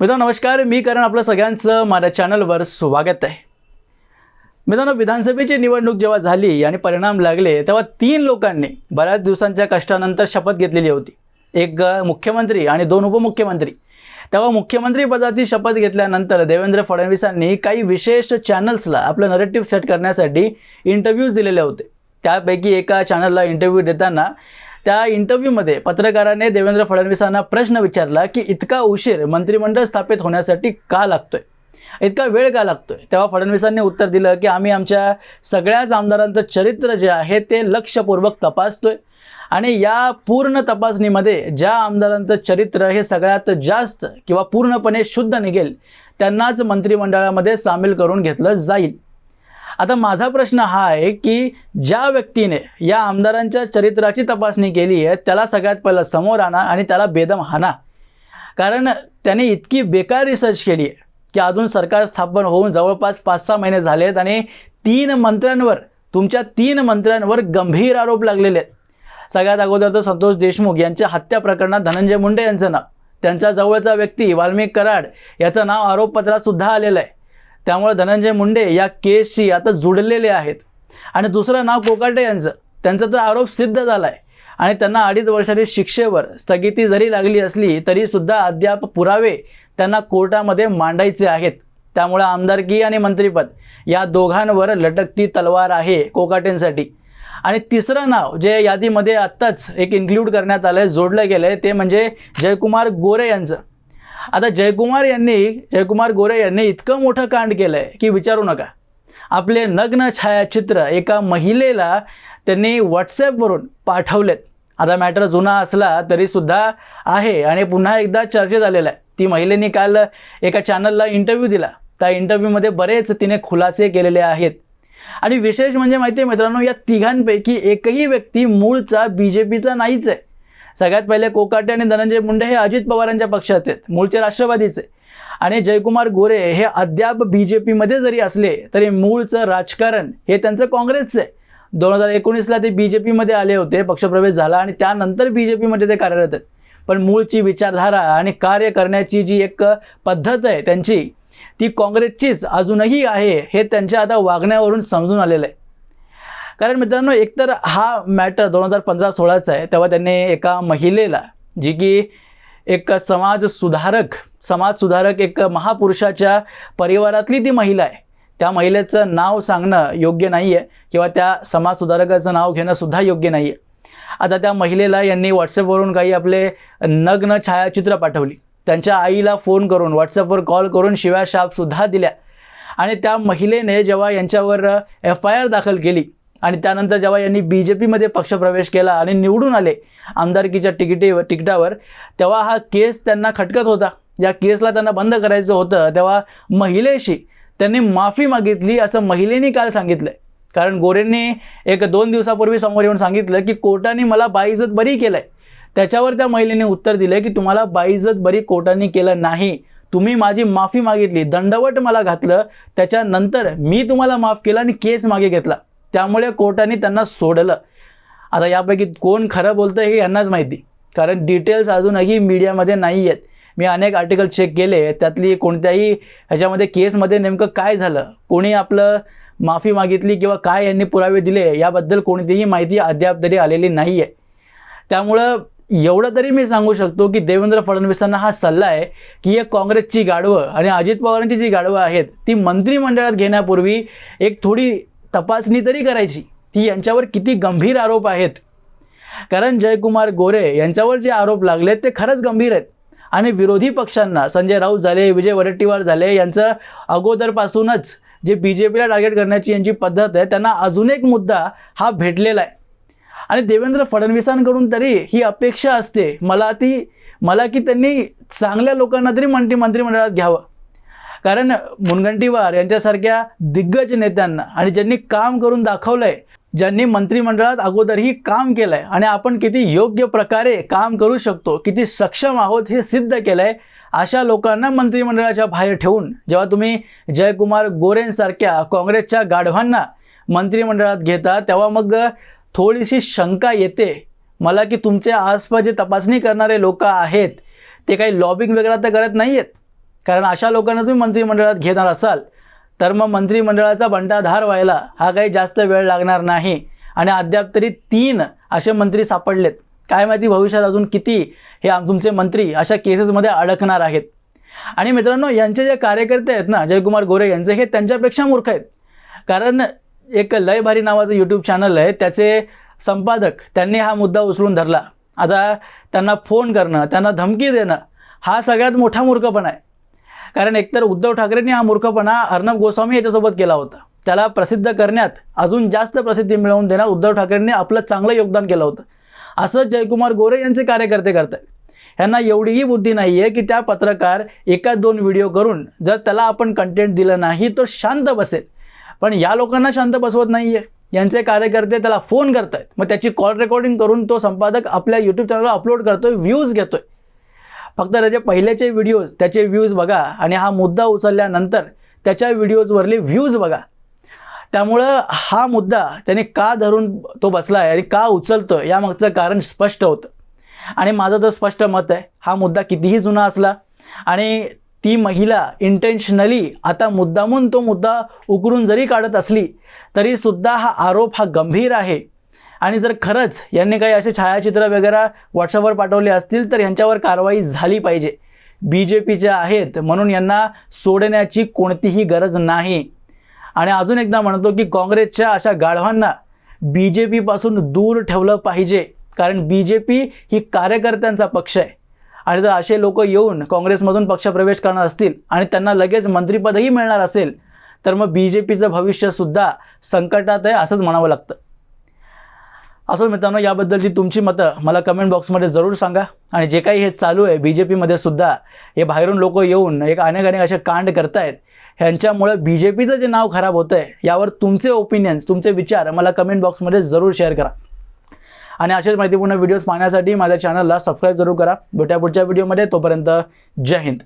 मित्रांनो नमस्कार. मी करण आपलं सगळ्यांचं माझ्या चॅनलवर स्वागत आहे. मित्रांनो विधानसभेची निवडणूक जेव्हा झाली आणि परिणाम लागले तेव्हा तीन लोकांनी बऱ्याच दिवसांच्या कष्टानंतर शपथ घेतलेली होती. एक मुख्यमंत्री आणि दोन उपमुख्यमंत्री. तेव्हा मुख्यमंत्री पदाची शपथ घेतल्यानंतर देवेंद्र फडणवीसांनी काही विशेष चॅनल्सला आपलं नरेटिव्ह सेट करण्यासाठी इंटरव्ह्यूज दिलेले होते. त्यापैकी एका चॅनलला इंटरव्ह्यू देताना त्या इंटरव्ह्यूमध्ये पत्रकाराने देवेंद्र फडणवीसांना प्रश्न विचारला की इतका उशीर मंत्रिमंडळ स्थापित होण्यासाठी का लागतोय? इतका वेळ का लागतोय? तेव्हा फडणवीसांनी उत्तर दिलं की आम्ही आमच्या सगळ्याच आमदारांचं चरित्र जे आहे ते लक्षपूर्वक तपासतोय. आणि या पूर्ण तपासणीमध्ये ज्या आमदारांचं चरित्र हे सगळ्यात जास्त किंवा पूर्णपणे शुद्ध निघेल त्यांनाच मंत्रिमंडळामध्ये सामील करून घेतलं जाईल. आता माझा प्रश्न हा आहे की ज्या व्यक्तीने या आमदारांच्या चरित्राची तपासणी केली आहे त्याला सगळ्यात पहिलं समोर आणा आणि त्याला बेदम हाना. कारण त्याने इतकी बेकार रिसर्च केली आहे की अजून सरकार स्थापन होऊन जवळपास पाच सहा महिने झाले आहेत आणि तीन मंत्र्यांवर तुमच्या तीन मंत्र्यांवर गंभीर आरोप लागलेले आहेत. सगळ्यात अगोदर तर संतोष देशमुख यांच्या हत्या प्रकरणात धनंजय मुंडे यांचं नाव त्यांचा जवळचा व्यक्ती वाल्मिक कराड याचं नाव आरोपपत्रात सुद्धा आलेलं आहे. त्यामुळे धनंजय मुंडे या केसशी आता जुडलेले आहेत. आणि दुसरं नाव कोकाटे यांचं. त्यांचा तर आरोप सिद्ध झाला आहे आणि त्यांना अडीच वर्षांनी शिक्षेवर स्थगिती जरी लागली असली तरीसुद्धा अद्याप पुरावे त्यांना कोर्टामध्ये मांडायचे आहेत. त्यामुळे आमदारकी आणि मंत्रिपद या दोघांवर लटकती तलवार आहे कोकाटेंसाठी. आणि तिसरं नाव जे यादीमध्ये आत्ताच एक इन्क्ल्यूड करण्यात आलं आहे जोडलं गेलं आहे ते म्हणजे जयकुमार गोरे यांचं. आता जयकुमार यांनी जयकुमार गोरे यांनी इतकं मोठं कांड केलं आहे की विचारू नका. आपले नग्न छायाचित्र एका महिलेला त्यांनी व्हॉट्सॲपवरून पाठवलेत. आता मॅटर जुना असला तरीसुद्धा आहे आणि पुन्हा एकदा चर्चेत आलेला आहे. ती महिलेने काल एका चॅनलला इंटरव्ह्यू दिला. त्या इंटरव्ह्यूमध्ये बरेच तिने खुलासे केलेले आहेत. आणि विशेष म्हणजे माहिती आहे मित्रांनो या तिघांपैकी एकही व्यक्ती मूळचा बी जे पीचा नाहीच आहे. सगळ्यात पहिले कोकाटे आणि धनंजय मुंडे हे अजित पवारांच्या पक्षाचे आहेत मूळचे राष्ट्रवादीचे. आणि जयकुमार गोरे हे अद्याप बी जे पीमध्ये जरी असले तरी मूळचं राजकारण हे त्यांचं काँग्रेसचं. आहे दोन हजार एकोणीसला ते बी जे पीमध्ये आले होते पक्षप्रवेश झाला आणि त्यानंतर बी जे पीमध्ये ते कार्यरत आहेत. पण मूळची विचारधारा आणि कार्य करण्याची जी एक पद्धत आहे त्यांची ती काँग्रेसचीच अजूनही आहे हे त्यांच्या आता वागण्यावरून समजून आलेलं आहे. कारण मित्रांनो एकतर हा मॅटर दोन हजार पंधरा सोळाचा आहे तेव्हा त्यांनी एका महिलेला जी की एक समाज सुधारक समाज सुधारक एक महापुरुषाच्या परिवारातली ती महिला आहे. त्या महिलेचं नाव सांगणं योग्य नाही आहे किंवा त्या समाज सुधारकाचं नाव घेणंसुद्धा योग्य नाही आहे आता त्या महिलेला यांनी व्हॉट्सअपवरून काही आपले नग्न छायाचित्र पाठवली. त्यांच्या आईला फोन करून व्हॉट्सअपवर कॉल करून शिव्या शापसुद्धा दिल्या. आणि त्या महिलेने जेव्हा यांच्यावर एफ आय आर दाखल केली आणि त्यानंतर जेव्हा यांनी बी जे पीमध्ये पक्षप्रवेश केला आणि निवडून आले आमदारकीच्या तिकिटे तिकिटावर तेव्हा हा केस त्यांना खटकत होता. या केसला त्यांना बंद करायचं होतं. तेव्हा महिलेशी त्यांनी माफी मागितली असं महिलेने काल सांगितलं कारण गोरेंनी एक दोन दिवसापूर्वी समोर येऊन सांगितलं की कोर्टाने मला बाईजत बरी केलं आहे त्याच्यावर त्या महिलेने उत्तर दिलं की तुम्हाला बाईजत बरी कोर्टाने केलं नाही. तुम्ही माझी माफी मागितली दंडवट मला घातलं त्याच्यानंतर मी तुम्हाला माफ केलं आणि केस मागे घेतला. त्यामुळे कोर्टाने त्यांना सोडलं. आता यापैकी कोण खरं बोलतं हे यांनाच माहिती. कारण डिटेल्स अजूनही मीडियामध्ये नाही आहेत मी अनेक आर्टिकल चेक केले. त्यातली कोणत्याही ह्याच्यामध्ये केसमध्ये नेमकं काय झालं? कोणी आपलं माफी मागितली किंवा काय यांनी पुरावे दिले? याबद्दल कोणतीही माहिती अद्याप तरी आलेली नाही आहे त्यामुळं एवढं तरी मी सांगू शकतो की देवेंद्र फडणवीसांना हा सल्ला आहे की एक काँग्रेसची गाडवं आणि अजित पवारांची जी गाडवं आहेत ती मंत्रिमंडळात घेण्यापूर्वी एक थोडी तपासणी तरी करायची. ती यांच्यावर किती गंभीर आरोप आहेत. कारण जयकुमार गोरे यांच्यावर जे आरोप लागले ते खरंच गंभीर आहेत. आणि विरोधी पक्षांना संजय राऊत झाले विजय वडेट्टीवार झाले यांचं अगोदरपासूनच जे बी जे पीला टार्गेट करण्याची यांची पद्धत आहे त्यांना अजून एक मुद्दा हा भेटलेला आहे. आणि देवेंद्र फडणवीसांकडून तरी ही अपेक्षा असते. मला ती मला की त्यांनी चांगल्या लोकांना तरी मंत्री मंत्रिमंडळात घ्यावं. कारण मुनगंटीवार यांच्यासारख्या दिग्गज नेत्यांना आणि ज्यांनी काम करून दाखवलं आहे ज्यांनी मंत्रिमंडळात अगोदरही काम केलं आहे आणि आपण किती योग्य प्रकारे काम करू शकतो किती सक्षम आहोत हे सिद्ध केलं आहे अशा लोकांना मंत्रिमंडळाच्या बाहेर ठेवून जेव्हा तुम्ही जयकुमार गोरेंसारख्या काँग्रेसच्या गाढवांना मंत्रिमंडळात घेता तेव्हा मग थोडीशी शंका येते मला की तुमच्या आसपास जे तपासणी करणारे लोक आहेत ते काही लॉबिंग वगैरे तर करत नाही आहेत कारण अशा लोकांना तुम्ही मंत्रिमंडळात घेणार असाल तर मग मंत्रिमंडळाचा बंटाधार व्हायला हा काही जास्त वेळ लागणार नाही. आणि अद्याप तरी तीन असे मंत्री सापडलेत. काय माहिती भविष्यात अजून किती हे तुमचे मंत्री अशा केसेसमध्ये अडकणार आहेत. आणि मित्रांनो यांचे जे कार्यकर्ते आहेत ना जयकुमार गोरे यांचे हे त्यांच्यापेक्षा मूर्ख आहेत. कारण एक लय भारी नावाचं यूट्यूब चॅनल आहे त्याचे संपादक त्यांनी हा मुद्दा उचलून धरला. आता त्यांना फोन करणं त्यांना धमकी देणं हा सगळ्यात मोठा मूर्खपणा आहे. कारण एकतर उद्धव ठाकरेंनी हा मूर्खपणा अर्णब गोस्वामी याच्यासोबत केला होता. त्याला प्रसिद्ध करण्यात अजून जास्त प्रसिद्धी मिळवून देण्यात उद्धव ठाकरेंनी आपलं चांगलं योगदान केलं होतं. असं जयकुमार गोरे यांचे कार्यकर्ते करत आहेत ह्यांना एवढीही बुद्धी नाही आहे की त्या पत्रकार एका दोन व्हिडिओ करून जर त्याला आपण कंटेंट दिलं नाही तर शांत बसेल. पण या लोकांना शांत बसवत नाही आहे यांचे कार्यकर्ते त्याला फोन करत आहेत मग त्याची कॉल रेकॉर्डिंग करून तो संपादक आपल्या यूट्यूब चॅनलवर अपलोड करतोय व्ह्यूज घेतोय. फक्त त्याचे पहिल्याचे व्हिडिओज त्याचे व्ह्यूज बघा आणि हा मुद्दा उचलल्यानंतर त्याच्या व्हिडिओजवरले व्ह्यूज बघा. त्यामुळं हा मुद्दा त्याने का धरून तो बसला आहे आणि का उचलतो यामागचं कारण स्पष्ट होतं. आणि माझं तर स्पष्ट मत आहे हा मुद्दा कितीही जुना असला आणि ती महिला इंटेन्शनली आता मुद्दामून तो मुद्दा उकरून जरी काढत असली तरीसुद्धा हा आरोप हा गंभीर आहे. आणि जर खरंच यांनी काही असे छायाचित्र वगैरे व्हॉट्सअपवर पाठवले असतील तर यांच्यावर कारवाई झाली पाहिजे. बी जे पीच्या आहेत म्हणून यांना सोडण्याची कोणतीही गरज नाही. आणि अजून एकदा म्हणतो की काँग्रेसच्या अशा गाढवांना बी जे पीपासून दूर ठेवलं पाहिजे. कारण बी जे पी ही कार्यकर्त्यांचा पक्ष आहे. आणि जर असे लोक येऊन काँग्रेसमधून पक्षप्रवेश करणार असतील आणि त्यांना लगेच मंत्रिपदही मिळणार असेल तर मग बी जे पीचं भविष्यसुद्धा संकटात आहे असंच म्हणावं लागतं. असो मित्रांनो याबद्दलची तुमची मतं मला कमेंट बॉक्समध्ये जरूर सांगा. आणि जे काही हे चालू आहे बी जे पीमध्ये सुद्धा हे बाहेरून लोक येऊन एक अनेक अनेक असे कांड करतायत. ह्यांच्यामुळं बी जे पीचं जे नाव खराब होतं आहे यावर तुमचे ओपिनियन्स तुमचे विचार मला कमेंट बॉक्समध्ये जरूर शेअर करा. आणि असेच माहितीपूर्ण व्हिडिओज पाहण्यासाठी माझ्या चॅनलला सबस्क्राईब जरूर करा. भेटूया पुढच्या व्हिडिओमध्ये तोपर्यंत जय हिंद.